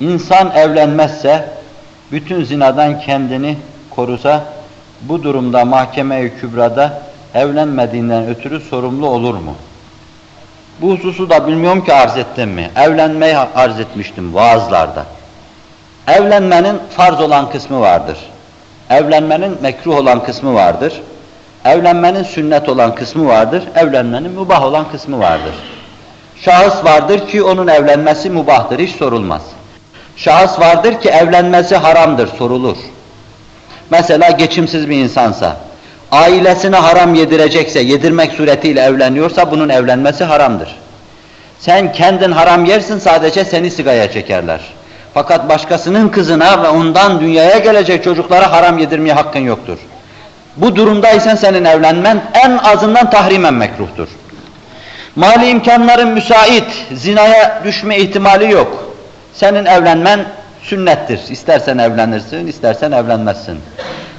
İnsan evlenmezse, bütün zinadan kendini korusa, bu durumda mahkeme-i kübrada evlenmediğinden ötürü sorumlu olur mu? Bu hususu da bilmiyorum ki arz ettim mi? Evlenmeyi arz etmiştim vaazlarda. Evlenmenin farz olan kısmı vardır. Evlenmenin mekruh olan kısmı vardır. Evlenmenin sünnet olan kısmı vardır. Evlenmenin mübah olan kısmı vardır. Şahıs vardır ki onun evlenmesi mubahtır, hiç sorulmaz. Şahıs vardır ki evlenmesi haramdır, sorulur. Mesela geçimsiz bir insansa, ailesine haram yedirecekse, yedirmek suretiyle evleniyorsa bunun evlenmesi haramdır. Sen kendin haram yersin sadece seni sigaya çekerler. Fakat başkasının kızına ve ondan dünyaya gelecek çocuklara haram yedirmeye hakkın yoktur. Bu durumdaysan senin evlenmen en azından tahrimen mekruhtur. Mali imkanların müsait, zinaya düşme ihtimali yok. Senin evlenmen sünnettir. İstersen evlenirsin, istersen evlenmezsin.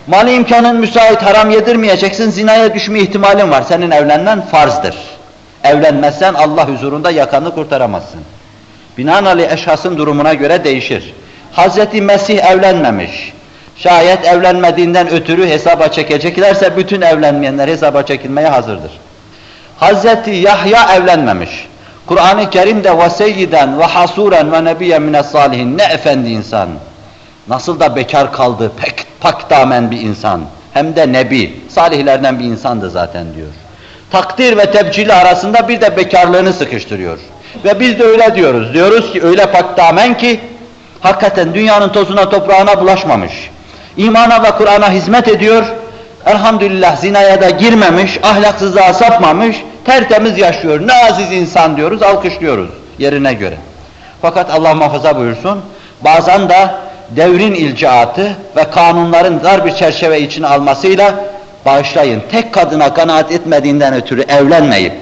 Mali imkanın müsait, haram yedirmeyeceksin, zinaya düşme ihtimalin var. Senin evlenmen farzdır. Evlenmezsen Allah huzurunda yakanı kurtaramazsın. Binaenaleyh eşhasın durumuna göre değişir. Hazreti Mesih evlenmemiş. Şayet evlenmediğinden ötürü hesaba çekeceklerse bütün evlenmeyenler hesaba çekilmeye hazırdır. Hazreti Yahya evlenmemiş. Kur'an-ı Kerim'de ve seyyiden ve hasuren ve nebiyyen mine salihin ne efendi insan. Nasıl da bekar kaldı, pek pak damen bir insan. Hem de nebi, salihlerden bir insandı zaten diyor. Takdir ve tebcili arasında bir de bekarlığını sıkıştırıyor. Ve biz de öyle diyoruz. Diyoruz ki öyle pak damen ki hakikaten dünyanın tozuna toprağına bulaşmamış. İmana ve Kur'an'a hizmet ediyor. Elhamdülillah zinaya da girmemiş, ahlaksızlığa sapmamış, tertemiz yaşıyor. Ne aziz insan diyoruz, alkışlıyoruz yerine göre. Fakat Allah muhafaza buyursun, bazen de devrin ilcaatı ve kanunların dar bir çerçeve içine almasıyla bağışlayın, tek kadına kanaat etmediğinden ötürü evlenmeyip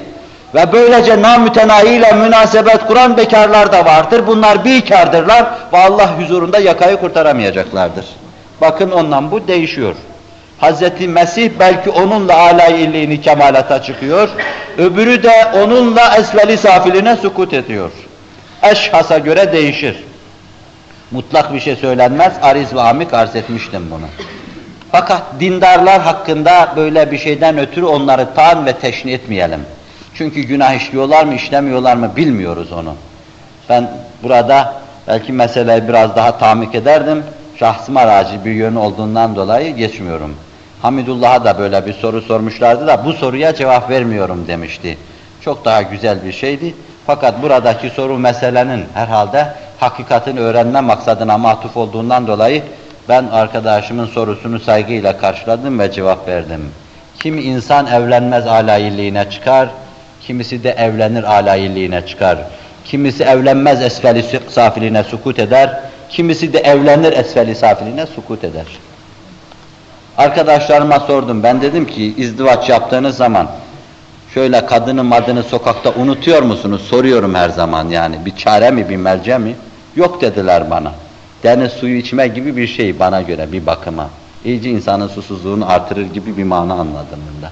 ve böylece namütenahiyle münasebet kuran bekarlar da vardır. Bunlar bikardırlar ve Allah huzurunda yakayı kurtaramayacaklardır. Bakın ondan bu değişiyor. Hazreti Mesih belki onunla alayilliğini kemalata çıkıyor, öbürü de onunla esveli safiline sukut ediyor. Eşhasa göre değişir. Mutlak bir şey söylenmez, ariz ve amik arz etmiştim bunu. Fakat dindarlar hakkında böyle bir şeyden ötürü onları taan ve teşni etmeyelim. Çünkü günah işliyorlar mı, işlemiyorlar mı bilmiyoruz onu. Ben burada belki meseleyi biraz daha tamik ederdim. Şahsıma raci bir yönü olduğundan dolayı geçmiyorum. Hamidullah'a da böyle bir soru sormuşlardı da bu soruya cevap vermiyorum demişti. Çok daha güzel bir şeydi. Fakat buradaki soru meselenin herhalde hakikatin öğrenme maksadına matuf olduğundan dolayı ben arkadaşımın sorusunu saygıyla karşıladım ve cevap verdim. Kim insan evlenmez alayilliğine çıkar, kimisi de evlenir alayilliğine çıkar. Kimisi evlenmez esfeli safiline sukut eder, kimisi de evlenir esfeli safiline sukut eder. Arkadaşlarıma sordum, ben dedim ki izdivaç yaptığınız zaman şöyle kadını madını sokakta unutuyor musunuz? Soruyorum her zaman yani, bir çare mi, bir merce mi? Yok dediler bana. Deniz suyu içme gibi bir şey bana göre, bir bakıma. İyice insanın susuzluğunu artırır gibi bir mana anladım bunda.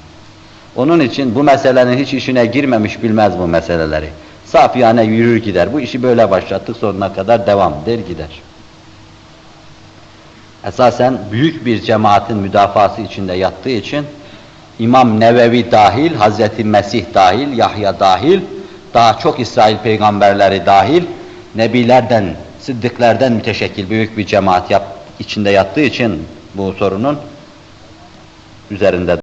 Onun için bu meselenin hiç işine girmemiş bilmez bu meseleleri. Saf yani yürür gider. Bu işi böyle başlattık sonuna kadar devam der gider. Esasen büyük bir cemaatin müdafası içinde yattığı için İmam Nevevi dahil, Hazreti Mesih dahil, Yahya dahil, daha çok İsrail peygamberleri dahil, nebilerden, sıddıklardan müteşekkil büyük bir cemaat yap, içinde yattığı için bu sorunun üzerinde